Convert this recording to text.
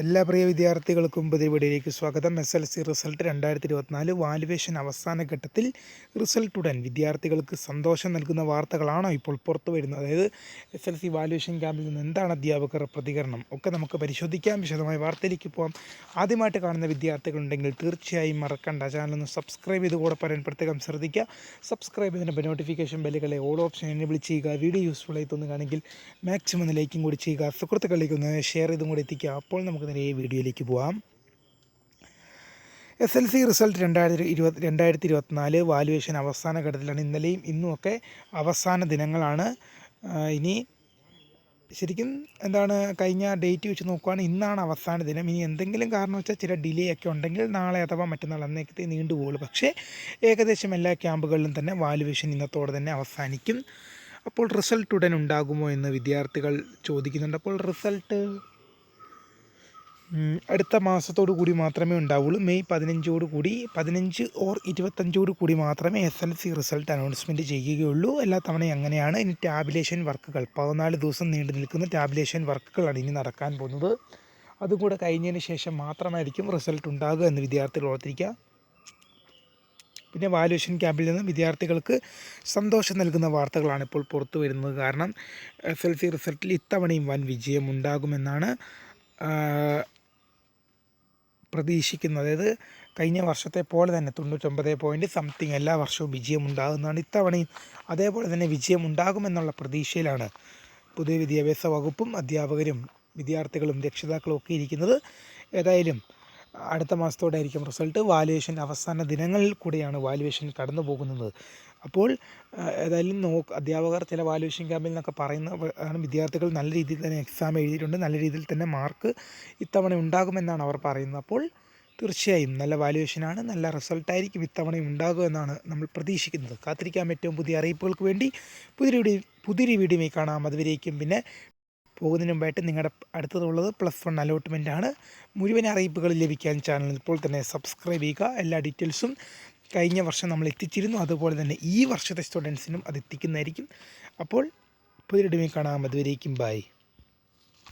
എല്ലാ പ്രിയ വിദ്യാർത്ഥികൾക്കും പുതിയ വീഡിയോയിലേക്ക് സ്വാഗതം. എസ് എൽ സി റിസൾട്ട് രണ്ടായിരത്തി ഇരുപത്തിനാല് വാലുവേഷൻ അവസാന ഘട്ടത്തിൽ റിസൾട്ട് ഉടൻ വിദ്യാർത്ഥികൾക്ക് സന്തോഷം നൽകുന്ന വാർത്തകളാണോ ഇപ്പോൾ പുറത്തു വരുന്നത്? അതായത് എസ് എൽ സി വാലുവേഷൻ ക്യാമ്പിൽ നിന്ന് എന്താണ് അധ്യാപകർ പ്രതികരണം? ഒക്കെ നമുക്ക് പരിശോധിക്കാം. വിശദമായ വാർത്തയിലേക്ക് പോകാം ആദ്യമായിട്ട് കാണുന്ന വിദ്യാർത്ഥികളുണ്ടെങ്കിൽ തീർച്ചയായും മറക്കണ്ട. ചാനലൊന്ന് സബ്സ്ക്രൈബ് ചെയ്ത് കൂടെ പറയാൻ പ്രത്യേകം ശ്രദ്ധിക്കുക സബ്സ്ക്രൈബ് ചെയ്തതിന്റെ നോട്ടിഫിക്കേഷൻ ബെല്ലുകളെ ഓൾ ഓപ്ഷൻ എനേബിൾ ചെയ്യുക. വീഡിയോ യൂസ്ഫുൾ ആയി തോന്നുകയാണെങ്കിൽ മാക്സിമം ഒന്ന് ലൈക്കും കൂടി ചെയ്യുക. സുഹൃത്തുക്കളിലേക്ക് ഒന്ന് ഷെയർ ചെയ്തും കൂടി എത്തിക്കുക. അപ്പോൾ നമുക്ക് നേരെ ഈ വീഡിയോയിലേക്ക് പോവാം. എസ് എൽ സി റിസൾട്ട് രണ്ടായിരത്തി ഇരുപത് രണ്ടായിരത്തി ഇരുപത്തിനാല് വാലുവേഷൻ അവസാന ഘട്ടത്തിലാണ്. ഇന്നലെയും ഇന്നുമൊക്കെ അവസാന ദിനങ്ങളാണ്. ഇനി ശരിക്കും എന്താണ് കഴിഞ്ഞ ഡേറ്റ് വെച്ച് നോക്കുകയാണ് ഇന്നാണ് അവസാന ദിനം. ഇനി എന്തെങ്കിലും കാരണം വെച്ചാൽ ചില ഡിലേ ഒക്കെ ഉണ്ടെങ്കിൽ നാളെ അഥവാ മറ്റന്നാൾ അന്നേക്കത്തെ നീണ്ടുപോകുള്ളൂ പക്ഷേ ഏകദേശം എല്ലാ ക്യാമ്പുകളിലും തന്നെ വാലുവേഷൻ ഇന്നത്തോടെ തന്നെ അവസാനിക്കും. അപ്പോൾ റിസൾട്ട് ഉടൻ ഉണ്ടാകുമോ എന്ന് വിദ്യാർത്ഥികൾ ചോദിക്കുന്നുണ്ട്. അപ്പോൾ റിസൾട്ട് അടുത്ത മാസത്തോടു കൂടി മാത്രമേ ഉണ്ടാവുള്ളൂ. മെയ് പതിനഞ്ചോടു കൂടി പതിനഞ്ച് ഓർ ഇരുപത്തഞ്ചോടു കൂടി മാത്രമേ S L C result announcement ചെയ്യുകയുള്ളൂ. എല്ലാ തവണയും അങ്ങനെയാണ്. ഇനി ടാബുലേഷൻ വർക്കുകൾ പതിനാല് ദിവസം നീണ്ടു നിൽക്കുന്ന ടാബുലേഷൻ വർക്കുകളാണ് ഇനി നടക്കാൻ പോകുന്നത്. അതും കൂടെ കഴിഞ്ഞതിന് ശേഷം മാത്രമായിരിക്കും റിസൾട്ട് ഉണ്ടാകുക എന്ന് വിദ്യാർത്ഥികൾ ഓർത്തിരിക്കുക. പിന്നെ വാല്യുവേഷൻ ക്യാമ്പിൽ നിന്ന് വിദ്യാർത്ഥികൾക്ക് സന്തോഷം നൽകുന്ന വാർത്തകളാണ് ഇപ്പോൾ പുറത്തു വരുന്നത്. കാരണം എസ് എൽ സി റിസൾട്ടിൽ ഇത്തവണയും വൻ വിജയം ഉണ്ടാകുമെന്നാണ് ആ, പ്രതീക്ഷിക്കുന്നത് അതായത് കഴിഞ്ഞ വർഷത്തെ പോലെ തന്നെ തൊണ്ണൂറ്റൊമ്പത് പോയിന്റ് സംതിങ് എല്ലാ വർഷവും വിജയം ഉണ്ടാകുന്നതാണ് ഇത്തവണയും അതേപോലെ തന്നെ വിജയം ഉണ്ടാകുമെന്നുള്ള പ്രതീക്ഷയിലാണ് പുതിയ വിദ്യാഭ്യാസ വകുപ്പും അധ്യാപകരും വിദ്യാർത്ഥികളും രക്ഷിതാക്കളും ഒക്കെ ഇരിക്കുന്നത്. ഏതായാലും അടുത്ത മാസത്തോടായിരിക്കും റിസൾട്ട്. വാലുവേഷൻ അവസാന ദിനങ്ങളിൽ കൂടെയാണ് വാലുവേഷൻ കടന്നു പോകുന്നത്. അപ്പോൾ ഏതായാലും നോക്ക് അധ്യാപകർ ചില വാലുവേഷൻ ക്യാമ്പിൽ നിന്നൊക്കെ പറയുന്ന വിദ്യാർത്ഥികൾ നല്ല രീതിയിൽ തന്നെ എക്സാം എഴുതിയിട്ടുണ്ട്. നല്ല രീതിയിൽ തന്നെ മാർക്ക് ഇത്തവണ ഉണ്ടാകുമെന്നാണ് അവർ പറയുന്നത്. അപ്പോൾ തീർച്ചയായും നല്ല വാലുവേഷനാണ് നല്ല റിസൾട്ടായിരിക്കും ഇത്തവണ ഉണ്ടാകുമെന്നാണ് നമ്മൾ പ്രതീക്ഷിക്കുന്നത്. കാത്തിരിക്കാൻ ഏറ്റവും പുതിയ അറിയിപ്പുകൾക്ക് വേണ്ടി. പുതിയൊരു വീഡിയോ പുതിയൊരു വീഡിയോയിൽ കാണാം. അതുവരേക്കും പിന്നെ പോകുന്നതിന് മുമ്പായിട്ട് നിങ്ങളുടെ അടുത്തുള്ളത് പ്ലസ് വൺ അലോട്ട്മെന്റ് ആണ്. മുഴുവൻ അറിയിപ്പുകൾ ലഭിക്കാൻ ചാനൽ ഇപ്പോൾ തന്നെ സബ്സ്ക്രൈബ് ചെയ്യുക. എല്ലാ ഡീറ്റെയിൽസും കഴിഞ്ഞ വർഷം നമ്മൾ എത്തിച്ചിരുന്നു. അതുപോലെ തന്നെ ഈ വർഷത്തെ സ്റ്റുഡൻസിനും അത് എത്തിക്കുന്നതായിരിക്കും. അപ്പോൾ പുതിയൊരു കാണാം. അതുവരേക്കും ബൈ.